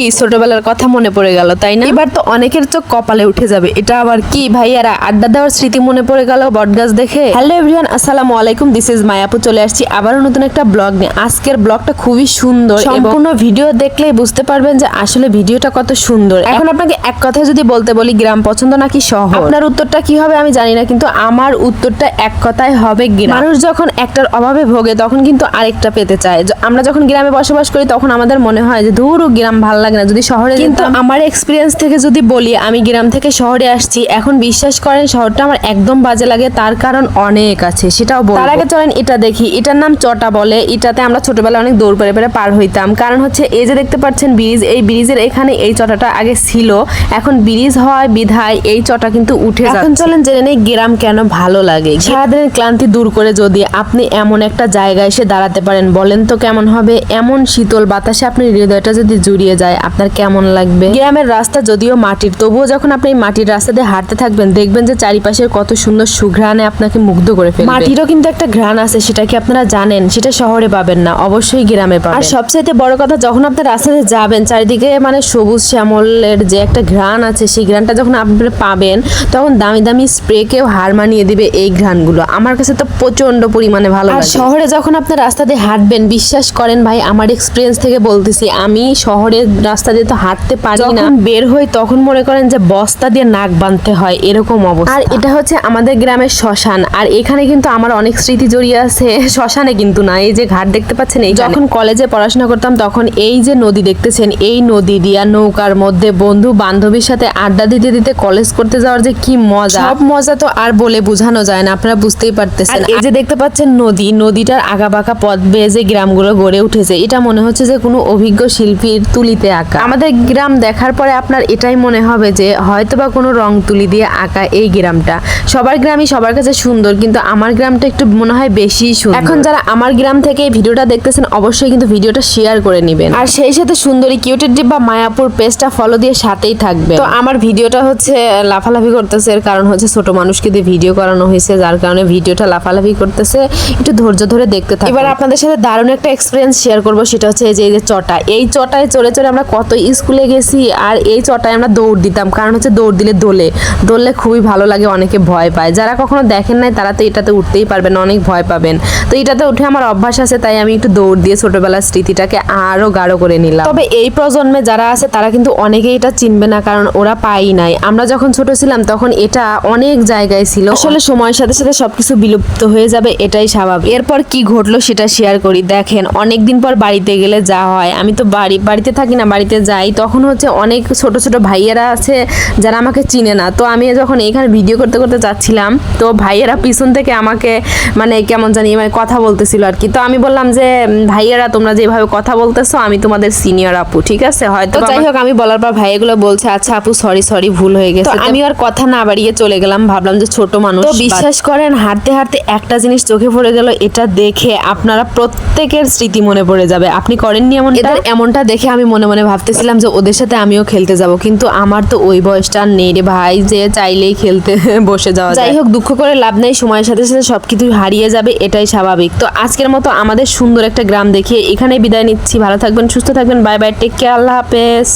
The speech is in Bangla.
কি ছোটবেলার কথা মনে পড়ে গেল, তাই না? এবার তো অনেকের চোখ কপালে উঠে যাবে। এটা আবার কি ভাইয়ারা আড্ডা দেওয়ার স্মৃতি মনে পড়ে গেল বটগাছ দেখে? হ্যালো এভরিওয়ান আসসালামু আলাইকুম দিস ইজ মায়াপু চলে আসছি আবারও নতুন একটা ব্লগ নিয়ে। আজকের ব্লগটা খুবই সুন্দর সম্পূর্ণ ভিডিও দেখলেই বুঝতে পারবেন যে আসলে ভিডিওটা কত সুন্দর। এখন আপনাকে এক কথায় যদি বলতে বলি, গ্রাম পছন্দ নাকি শহর? আপনার উত্তরটা কি হবে আমি জানি না, কিন্তু আমার উত্তরটা এক কথায় হবে গ্রাম। মানুষ যখন একটার অভাবে ভোগে, তখন কিন্তু আরেকটা পেতে চায়। আমরা যখন গ্রামে বসবাস করি, তখন আমাদের মনে হয় যে দূর গ্রাম ভালো লাগে না। যদি শহরে কিন্তু আমার এক্সপিরিয়েন্স থেকে যদি বলি আমি গ্রাম থেকে শহরে আসছি এখন বিশ্বাস করেন শহরটা আমার একদম বাজে লাগে তার কারণ অনেক আছে সেটাও বলব। তার আগে চলেন এটা দেখি। এটার নাম চটা বলে। এটাতে আমরা ছোটবেলায় অনেক দৌড় পেরে পেরে পার হইতাম। কারণ হচ্ছে এই যে দেখতে পাচ্ছেন ব্রিজ এই ব্রিজের এখানে এই চটাটা আগে ছিল। এখন ব্রিজ হয় বিধায় এই চটা কিন্তু উঠে যাচ্ছে। এখন চলেন জেনে নেই গ্রাম কেন ভালো লাগে। সারাদিনের ক্লান্তি দূর করে যদি আপনি এমন একটা জায়গায় এসে দাঁড়াতে পারেন বলেন তো কেমন হবে? এমন শীতল বাতাসে আপনি হৃদয়টা যদি জুড়িয়ে যায় আপনার কেমন লাগবে? গ্রামের রাস্তা যদিও মাটির তবুও যখন আপনি মাটির রাস্তা দিয়ে হাঁটতে থাকবেন দেখবেন যে চারিপাশের কত সুন্দর সুঘ্রাণে আপনাকে মুগ্ধ করে ফেলবে। মাটিরও কিন্তু একটা ঘ্রাণ আছে সেটা কি আপনারা জানেন? সেটা শহরে পাবেন না অবশ্যই গ্রামে পাবেন। আর সবচাইতে বড় কথা যখন আপনি রাস্তাতে যাবেন চারিদিকে মানে সবুজ শ্যামলের যে একটা ঘ্রাণ আছে সেই ঘ্রাণটা যখন আপনি পাবেন তখন দামি দামি স্প্রেকেও হার মানিয়ে দিবে এই ঘ্রাণগুলো। আমার কাছে তো প্রচণ্ড পরিমাণে ভালো লাগে। শহরে যখন আপনি রাস্তা দিয়ে হাঁটবেন বিশ্বাস করেন ভাই আমার এক্সপিরিয়েন্স থেকে বলতেছি আমি শহরের রাস্তা দিয়ে তো হাঁটতে পারি না। বের হই তখন মনে করেন যে বস্তা দিয়ে নাক বাঁধতে হয় এরকম অবস্থা। আর এটা হচ্ছে আমাদের গ্রামের শ্মশান আর এখানে কিন্তু আমার অনেক স্মৃতি জড়িয়ে আছে শ্মশানে কিন্তু না এই যে ঘাট দেখতে পাচ্ছেন এই যখন কলেজে পড়াশোনা করতাম তখন এই যে নদী দেখতেছেন এই নদী দিয়া নৌকার মধ্যে বন্ধু বান্ধবীর সাথে আড্ডা দিতে দিতে কলেজ করতে যাওয়ার যে কি মজা। সব মজা তো আর বলে বোঝানো যায় না আপনারা বুঝতেই পারতেছেন। এই যে দেখতে পাচ্ছেন নদী নদীটার আগা বাঁকা পথ বেয়ে যে গ্রামগুলো গড়ে উঠেছে এটা মনে হচ্ছে যে কোনো অভিজ্ঞ শিল্পীর তুলিতে আঁকা। আমাদের গ্রাম দেখার পরে আপনার এটাই মনে হবে যে হয়তোবা কোনো রং তুলি দিয়ে আঁকা এই গ্রামটা। সবার গ্রামই সবার কাছে সুন্দর কিন্তু আমার গ্রামটা একটু মনে হয় বেশি সুন্দর। এখন যারা আমার গ্রাম থেকে এই ভিডিওটা দেখতেছেন অবশ্যই কিন্তু ভিডিওটা শেয়ার করে নেবেন। আর সেই সাথে সুন্দরী কিউটের বা মায়াপুর পেজটা ফলো দিয়ে সাথেই থাকবে তো আমার ভিডিওটা হচ্ছে লাফালাফি করতেছে এর কারণ হচ্ছে ছোট মানুষকে দিয়ে ভিডিও করানো হয়েছে যার কারণে ভিডিওটা লাফালাফি করতেছে। একটু ধৈর্য ধরে দেখতে থাকুন। এবার আপনাদের সাথে দারুণ একটা এক্সপিরিয়েন্স শেয়ার করব সেটা হচ্ছে এই যে এই যে চটা। এই চটায় চড়ে চড়ে আমরা কত স্কুলে গেছি আর এই চটায় আমরা দৌড় দিতাম। কারণ হচ্ছে দৌড় দিলে দোলে। দোললে খুবই ভালো লাগে, অনেকে ভয় পায়। যারা কখনো দেখেন নাই, তারা তো এটাতে উঠতেই পারবেন, অনেক ভয় পাবেন। তো এটাতে উঠে আমার অভ্যাস আছে, তাই আমি একটু দৌড় দিয়ে ছোটবেলার স্মৃতিটাকে আরও গাঢ় করে নিলাম। তবে এই প্রজন্মে যারা আছে, তারা কিন্তু অনেকেই এটা চিনবে না, কারণ ওরা পাই নাই। আমরা যখন ছোট ছিলাম, তখন এটা অনেক জায়গায় ছিল। আসলে সময়ের সাথে সাথে সবকিছু বিলুপ্ত হয়ে যাবে, এটাই স্বাভাবিক। এরপর কি ঘটলো সেটা শেয়ার করি। দেখেন অনেক দিন পর বাড়িতে গেলে যা হয়। আমি তো বাড়ি, বাড়িতে থাকি না বাড়িতে যাই তখন হচ্ছে অনেক ছোট ছোট ভাইয়েরা আছে যারা আমাকে চিনে না। তো আমি যখন এখানে ভিডিও করতে করতে যাচ্ছিলাম তো ভাইয়েরা পিছন থেকে আমাকে মানে কেমন জানি মানে কথা বলতেছিল আর কি। তো আমি বললাম যে ভাইয়েরা তোমরা যেভাবে কথা বলতেছো আমি তোমাদের সিনিয়র আপু ঠিক আছে? হয়তো যাই হোক আমি বলার পর ভাইয়েগুলো বলছে আচ্ছা আপু সরি সরি ভুল হয়ে গেছে। আমি আর কথা না বাড়িয়ে চলে গেলাম ভাবলাম যে ছোট মানুষ তো বিশ্বাস করেন হাঁটতে হাঁটতে একটা জিনিস চোখে পড়ে গেল এটা দেখে আপনারা প্রত্যেকের স্মৃতি মনে পড়ে যাবে। আপনি করেননি এমন এমনটা দেখে আমি মনে মনে ভাবতেছিলাম যে ওদের সাথে আমিও খেলতে যাব কিন্তু আমার তো ওই বয়সটা আর নেই রে ভাই যে চাইলেই খেলতে বসে যাওয়া যাই হোক দুঃখ করে লাভ নেই সময়ের সাথে সাথে সবকিছু হারিয়ে যাবে এটাই স্বাভাবিক। তো আজকের মতো আমাদের সুন্দর একটা গ্রাম দেখিয়ে এখানে বিদায় নিচ্ছি ভালো থাকবেন সুস্থ থাকবেন বাই বাই টেক কেয়ার আল্লাহ হাফেজ।